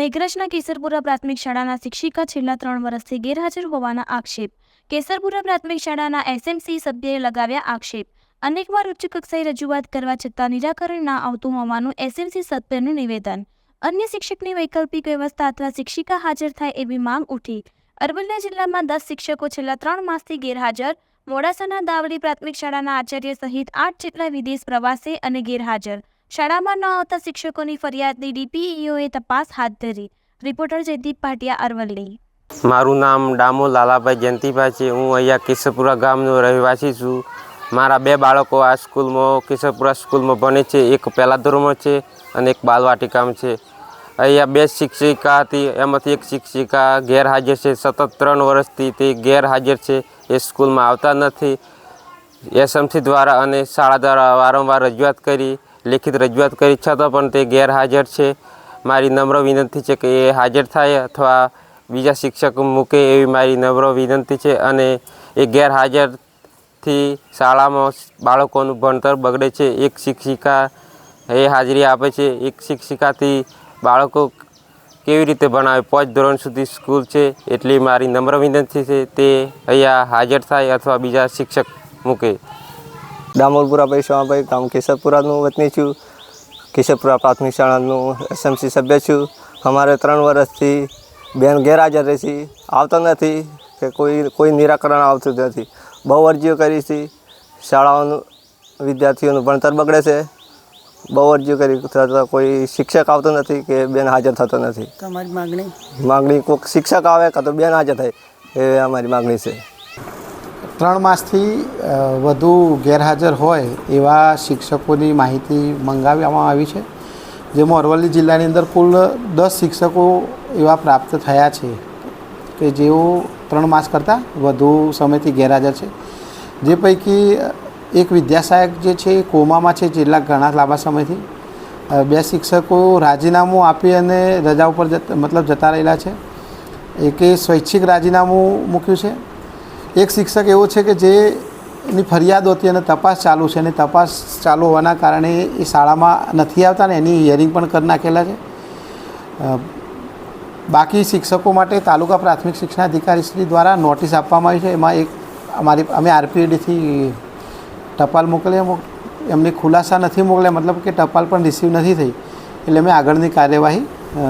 મેઘરજના કેસરપુરા પ્રાથમિક શાળાના શિક્ષિકા છેલ્લા ત્રણ વર્ષથી ગેરહાજર હોવાના આક્ષેપ. કેસરપુરા પ્રાથમિક શાળાના એસએમસી સભ્યએ લગાવ્યા આક્ષેપ. અનેકવાર ઉચ્ચ કક્ષાએ રજૂઆત કરવા છતાં નિરાકરણ ના આવતું હોવાનું એસએમસી સભ્યનું નિવેદન. અન્ય શિક્ષકની વૈકલ્પિક વ્યવસ્થા અથવા શિક્ષિકા હાજર થાય એવી માંગ ઉઠી. અરવલ્લી જિલ્લામાં દસ શિક્ષકો છેલ્લા ત્રણ માસથી ગેરહાજર, મોડાસાના દાવડી પ્રાથમિક શાળાના આચાર્ય સહિત આઠ જેટલા વિદેશ પ્રવાસે અને ગેરહાજર. શાળામાં ન આવતા શિક્ષકોની ફરિયાદની ડીપીઈઓએ તપાસ હાથ ધરી. રિપોર્ટર જયદીપ ભાટિયા, અરવલ્લી. મારું નામ ડામો લાલાભાઈ જયંતિભાઈ છે. હું અહીંયા કેશવપુરા ગામનો રહેવાસી છું. મારા બે બાળકો આ સ્કૂલમાં કેશવપુરા સ્કૂલમાં ભણે છે. એક પહેલા ધોરણમાં છે અને એક બાલવાટિકામાં છે. અહીંયા બે શિક્ષિકા હતી. એમાંથી એક શિક્ષિકા ગેરહાજર છે. સતત ત્રણ વર્ષથી તે ગેરહાજર છે. એ સ્કૂલમાં આવતા નથી. એસએમસી દ્વારા અને શાળા દ્વારા વારંવાર રજૂઆત કરી. લેખિત રજૂઆત કરી છતાં પણ તે ગેરહાજર છે. મારી નમ્ર વિનંતી છે કે એ હાજર થાય અથવા બીજા શિક્ષક મૂકે એવી મારી નમ્ર વિનંતી છે અને એ ગેરહાજરથી શાળામાં બાળકોનું ભણતર બગડે છે. એક શિક્ષિકા એ હાજરી આપે છે. એક શિક્ષિકાથી બાળકો કેવી રીતે ભણાવે? પાંચ ધોરણ સુધી સ્કૂલ છે એટલી મારી નમ્ર વિનંતી છે. તે અહીંયા હાજર થાય અથવા બીજા શિક્ષક મૂકે. દામોલપુરા ભાઈ શોભાઈ ગામ કેશવપુરાનું વતની છું. કેશવપુરા પ્રાથમિક શાળાનું એસએમસી સભ્ય છું. અમારે ત્રણ વર્ષથી બેન ગેરહાજર રહે છે. આવતા નથી કે કોઈ કોઈ નિરાકરણ આવતું નથી. બહુ અરજીઓ કરી છે. શાળાઓનું વિદ્યાર્થીઓનું ભણતર બગડે છે. બહુ અરજીઓ કરી છતાં કોઈ શિક્ષક આવતો નથી કે બેન હાજર થતો નથી. તમારી માગણી? માગણી કોઈક શિક્ષક આવે કાં તો બેન હાજર થાય એ અમારી માગણી છે. ત્રણ માસથી વધુ ગેરહાજર હોય એવા શિક્ષકોની માહિતી મંગાવવામાં આવી છે. જેમાં અરવલ્લી જિલ્લાની અંદર કુલ દસ શિક્ષકો એવા પ્રાપ્ત થયા છે કે જેઓ ત્રણ માસ કરતાં વધુ સમયથી ગેરહાજર છે. જે પૈકી એક વિદ્યાસહાયક જે છે એ કોમામાં છે છેલ્લા ઘણા લાંબા સમયથી. બે શિક્ષકો રાજીનામું આપી અને રજા ઉપર મતલબ જતા રહેલા છે. એકે સ્વૈચ્છિક રાજીનામું મૂક્યું છે. એક શિક્ષક એવો છે કે જે એની ફરિયાદ હતી અને તપાસ ચાલુ છે અને તપાસ ચાલુ હોવાના કારણે એ શાળામાં નથી આવતા ને એની હિયરિંગ પણ કરી નાખેલા છે. બાકી શિક્ષકો માટે તાલુકા પ્રાથમિક શિક્ષણાધિકારી શ્રી દ્વારા નોટિસ આપવામાં આવી છે. એમાં એક અમારી, અમે આરપીએડીથી ટપાલ મોકલી એમને ખુલાસા નથી મોકલ્યા, મતલબ કે ટપાલ પણ રિસીવ નથી થઈ. એટલે અમે આગળની કાર્યવાહી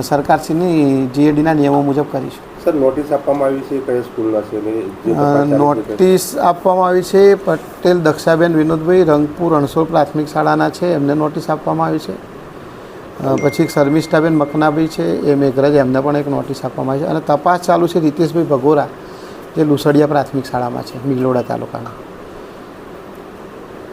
સરકારશ્રીની જીએડીના નિયમો મુજબ કરીશું. સર નોટિસ આપવામાં આવી છે કયા સ્કૂલના છે નોટિસ આપવામાં આવી છે પટેલ દક્ષાબેન વિનોદભાઈ રંગપુર રણછોડ પ્રાથમિક શાળાના છે એમને નોટિસ આપવામાં આવી છે. પછી શર્મિષ્ઠાબેન મકનાભાઈ છે એ મેઘરાજ એમને પણ એક નોટિસ આપવામાં આવી છે. અને તપાસ ચાલુ છે રીતેશભાઈ ભગોરા જે લુસડિયા પ્રાથમિક શાળામાં છે મિલોડા તાલુકાના.